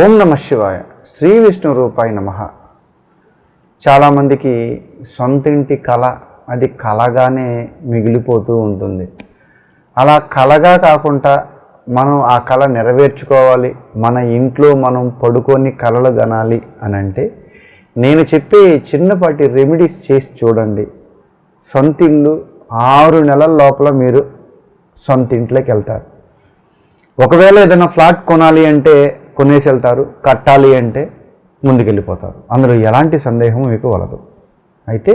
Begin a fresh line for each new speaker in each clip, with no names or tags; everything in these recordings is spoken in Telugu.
ఓం నమ శివాయ. శ్రీ విష్ణు రూపాయ నమ. చాలామందికి సొంతింటి కళ అది కళగానే మిగిలిపోతూ ఉంటుంది. అలా కళగా కాకుండా మనం ఆ కళ నెరవేర్చుకోవాలి మన ఇంట్లో మనం పడుకొని కళలు గనాలి అని అంటే నేను చెప్పే చిన్నపాటి రెమెడీస్ చేసి చూడండి. సొంత ఇల్లు ఆరు నెలల లోపల మీరు సొంత ఇంట్లోకి వెళ్తారు. ఒకవేళ ఏదైనా ఫ్లాట్ కొనాలి అంటే కొనేసి వెళ్తారు కట్టాలి అంటే ముందుకెళ్ళిపోతారు. అందులో ఎలాంటి సందేహం మీకు వలదు. అయితే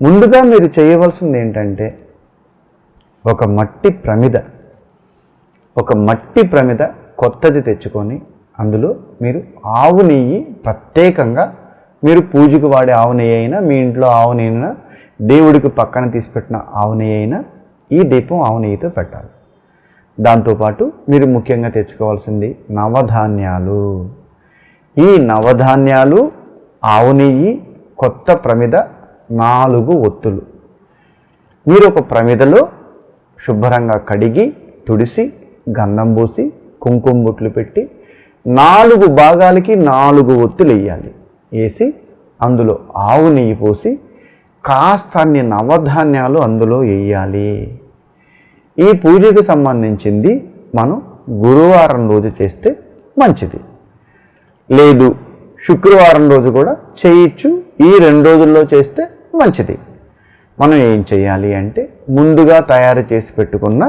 ముందుగా మీరు చేయవలసింది ఏంటంటే ఒక మట్టి ప్రమిద ఒక మట్టి ప్రమిద కొత్తది తెచ్చుకొని అందులో మీరు ఆవు నెయ్యి ప్రత్యేకంగా మీరు పూజకు వాడే ఆవు నెయ్యి అయినా మీ ఇంట్లో ఆవు నెయ్యినా దేవుడికి పక్కన తీసిపెట్టిన ఆవు నెయ్యి అయినా ఈ దీపం ఆవు నెయ్యితో పెట్టాలి. దాంతోపాటు మీరు ముఖ్యంగా తెచ్చుకోవాల్సింది నవధాన్యాలు. ఈ నవధాన్యాలు ఆవు నెయ్యి కొత్త ప్రమిద నాలుగు ఒత్తులు. మీరు ఒక ప్రమిదలో శుభ్రంగా కడిగి తుడిసి గంధం పూసి కుంకుమ బొట్లు పెట్టి నాలుగు భాగాలకి నాలుగు ఒత్తులు వేయాలి. వేసి అందులో ఆవు నెయ్యి పోసి కాస్తాన్ని నవధాన్యాలు అందులో వేయాలి. ఈ పూజకు సంబంధించింది మనం గురువారం రోజు చేస్తే మంచిది. లేదు శుక్రవారం రోజు కూడా చేయొచ్చు ఈ రెండు రోజుల్లో చేస్తే మంచిది. మనం ఏం చేయాలి అంటే ముందుగా తయారు చేసి పెట్టుకున్న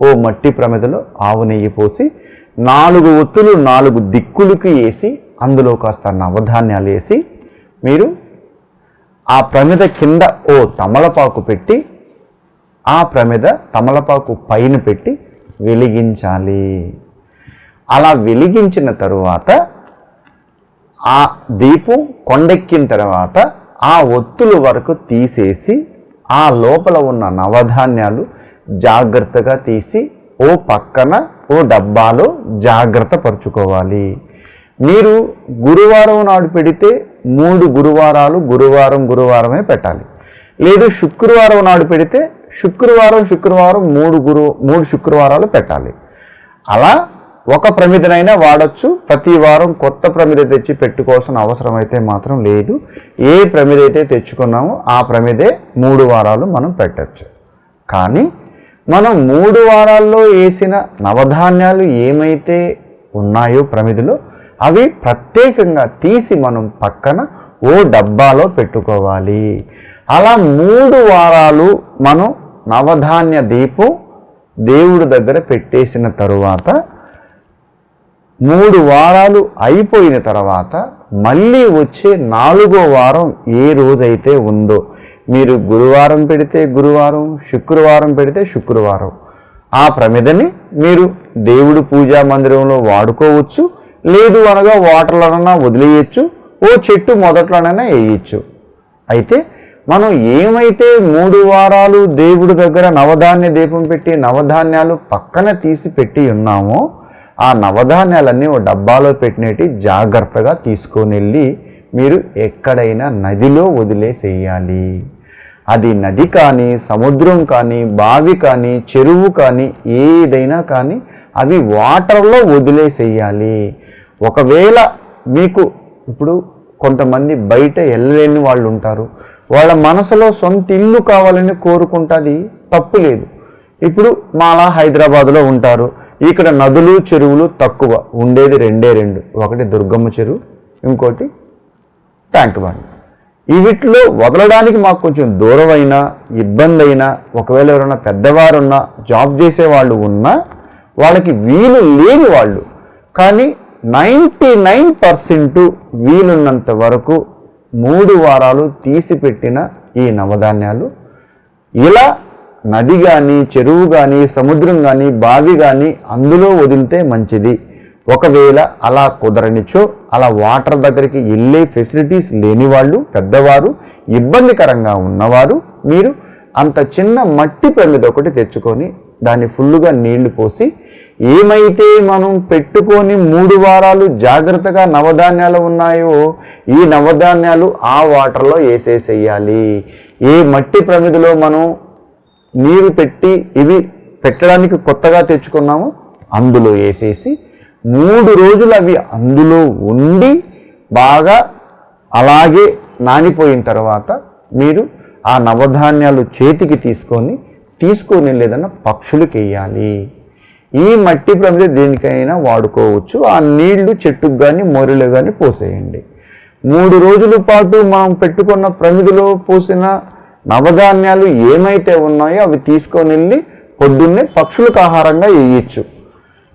ఓ మట్టి ప్రమిదలో ఆవు నెయ్యి పోసి నాలుగు ఒత్తులు నాలుగు దిక్కులకి వేసి అందులో కాస్త నవధాన్యాలు వేసి మీరు ఆ ప్రమిద కింద ఓ తమలపాకు పెట్టి ఆ ప్రమిద తమలపాకు పైన పెట్టి వెలిగించాలి. అలా వెలిగించిన తరువాత ఆ దీపం కొండెక్కిన తర్వాత ఆ ఒత్తులు వరకు తీసేసి ఆ లోపల ఉన్న నవధాన్యాలు జాగ్రత్తగా తీసి ఓ పక్కన ఓ డబ్బాలో జాగ్రత్త పరుచుకోవాలి. మీరు గురువారం నాడు పెడితే మూడు గురువారాలు గురువారం గురువారమే పెట్టాలి. లేదు శుక్రవారం నాడు పెడితే శుక్రవారం శుక్రవారం మూడు గురు మూడు శుక్రవారాలు పెట్టాలి. అలా ఒక ప్రమిదనైనా వాడచ్చు. ప్రతి వారం కొత్త ప్రమిద తెచ్చి పెట్టుకోవాల్సిన అవసరం అయితే మాత్రం లేదు. ఏ ప్రమిద అయితే తెచ్చుకున్నామో ఆ ప్రమిదే మూడు వారాలు మనం పెట్టచ్చు. కానీ మనం మూడు వారాల్లో వేసిన నవధాన్యాలు ఏమైతే ఉన్నాయో ప్రమిదిలో అవి ప్రత్యేకంగా తీసి మనం పక్కన ఓ డబ్బాలో పెట్టుకోవాలి. అలా మూడు వారాలు మనం నవధాన్య దీపం దేవుడి దగ్గర పెట్టేసిన తరువాత మూడు వారాలు అయిపోయిన తర్వాత మళ్ళీ వచ్చే నాలుగో వారం ఏ రోజైతే ఉందో మీరు గురువారం పెడితే గురువారం శుక్రవారం పెడితే శుక్రవారం. ఆ ప్రమిదని మీరు దేవుడు పూజా మందిరంలో వాడుకోవచ్చు లేదు అనగా వాటర్లోనైనా వదిలేయచ్చు ఓ చెట్టు మొదట్లోనైనా వేయచ్చు. అయితే మనం ఏమైతే మూడు వారాలు దేవుడి దగ్గర నవధాన్య దీపం పెట్టి నవధాన్యాలు పక్కన తీసి పెట్టి ఉన్నామో ఆ నవధాన్యాలన్నీ ఓ డబ్బాలో పెట్టినట్టు జాగ్రత్తగా తీసుకొని వెళ్ళి మీరు ఎక్కడైనా నదిలో వదిలేసేయాలి. అది నది కానీ సముద్రం కానీ బావి కానీ చెరువు కానీ ఏదైనా కానీ అవి వాటర్లో వదిలేసేయాలి. ఒకవేళ మీకు ఇప్పుడు కొంతమంది బయట వెళ్ళలేని వాళ్ళు ఉంటారు వాళ్ళ మనసులో సొంత ఇల్లు కావాలని కోరుకుంటుంది తప్పు లేదు. ఇప్పుడు మాలా హైదరాబాద్లో ఉంటారు. ఇక్కడ నదులు చెరువులు తక్కువ. ఉండేది రెండే రెండు. ఒకటి దుర్గమ్మ చెరువు ఇంకోటి ట్యాంక్ బండ్ వీటిలో వదలడానికి మాకు కొంచెం దూరం అయినా ఇబ్బంది అయినా ఒకవేళ ఎవరైనా పెద్దవారు ఉన్నా జాబ్ చేసే వాళ్ళు ఉన్నా వాళ్ళకి వీలు లేని వాళ్ళు. కానీ నైంటీ నైన్ పర్సెంట్ వీలున్నంత వరకు మూడు వారాలు తీసిపెట్టిన ఈ నవధాన్యాలు. ఇలా నది కానీ చెరువు కానీ సముద్రం కానీ బావి కానీ అందులో వదిలితే మంచిది. ఒకవేళ అలా కుదరనిచో అలా వాటర్ దగ్గరికి వెళ్ళే ఫెసిలిటీస్ లేని వాళ్ళు పెద్దవారు ఇబ్బందికరంగా ఉన్నవారు మీరు అంత చిన్న మట్టి ప్రమిద ఒకటి తెచ్చుకొని దాన్ని ఫుల్లుగా నీళ్ళు పోసి ఏమైతే మనం పెట్టుకొని మూడు వారాలు జాగ్రత్తగా నవధాన్యాలు ఉన్నాయో ఈ నవధాన్యాలు ఆ వాటర్లో వేసేసేయాలి. ఏ మట్టి ప్రమిదిలో మనం నీరు పెట్టి ఇవి పెట్టడానికి కొత్తగా తెచ్చుకున్నామో అందులో వేసేసి మూడు రోజులు అవి అందులో ఉండి బాగా అలాగే నానిపోయిన తర్వాత మీరు ఆ నవధాన్యాలు చేతికి తీసుకొని తీసుకొని లేదన్నా పక్షులకి వేయాలి. ఈ మట్టి ప్రమిద దేనికైనా వాడుకోవచ్చు. ఆ నీళ్ళు చెట్టుకు కానీ మొరలు కానీ పోసేయండి. మూడు రోజుల పాటు మనం పెట్టుకున్న ప్రమిదిలో పోసిన నవధాన్యాలు ఏమైతే ఉన్నాయో అవి తీసుకొని వెళ్ళి పొద్దున్నే పక్షులకు ఆహారంగా వేయచ్చు.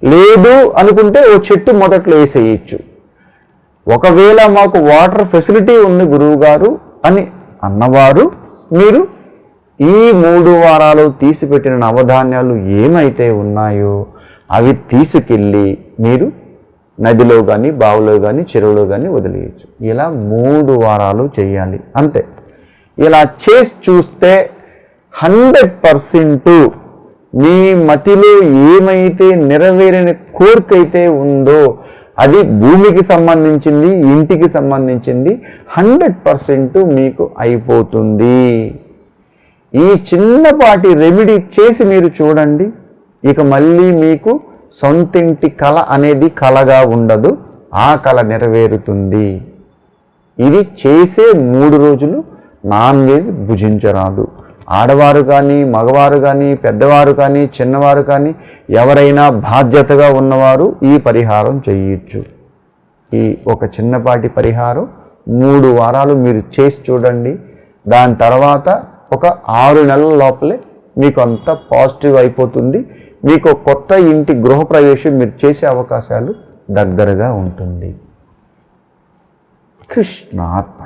లేదు అనుకుంటే ఓ చెట్టు మొదట్లో వేసేయచ్చు. ఒకవేళ మాకు వాటర్ ఫెసిలిటీ ఉంది గురువుగారు అని అన్నవారు మీరు ఈ మూడు వారాలు తీసిపెట్టిన నవధాన్యాలు ఏమైతే ఉన్నాయో అవి తీసుకెళ్ళి మీరు నదిలో కానీ బావిలో కానీ చెరువులో కానీ వదిలేయచ్చు. ఇలా మూడు వారాలు చేయాలి. అంతే. ఇలా చేసి చూస్తే హండ్రెడ్ పర్సెంట్ మీ మతిలో ఏమైతే నెరవేరిన కోరిక అయితే ఉందో అది భూమికి సంబంధించింది ఇంటికి సంబంధించింది హండ్రెడ్ పర్సెంట్ మీకు అయిపోతుంది. ఈ చిన్నపాటి రెమెడీ చేసి మీరు చూడండి. ఇక మళ్ళీ మీకు సొంతింటి కళ అనేది కళగా ఉండదు. ఆ కళ నెరవేరుతుంది. ఇది చేసే మూడు రోజులు నాన్ వెజ్ భుజించరాదు. ఆడవారు కానీ మగవారు కానీ పెద్దవారు కానీ చిన్నవారు కానీ ఎవరైనా బాధ్యతగా ఉన్నవారు ఈ పరిహారం చేయొచ్చు. ఈ ఒక చిన్నపాటి పరిహారం మూడు వారాలు మీరు చేసి చూడండి. దాని తర్వాత ఒక ఆరు నెలల లోపలే మీకు అంతా పాజిటివ్ అయిపోతుంది. మీకు కొత్త ఇంటి గృహప్రవేశం మీరు చేసే అవకాశాలు దగ్గరగా ఉంటుంది. కృష్ణాత్మ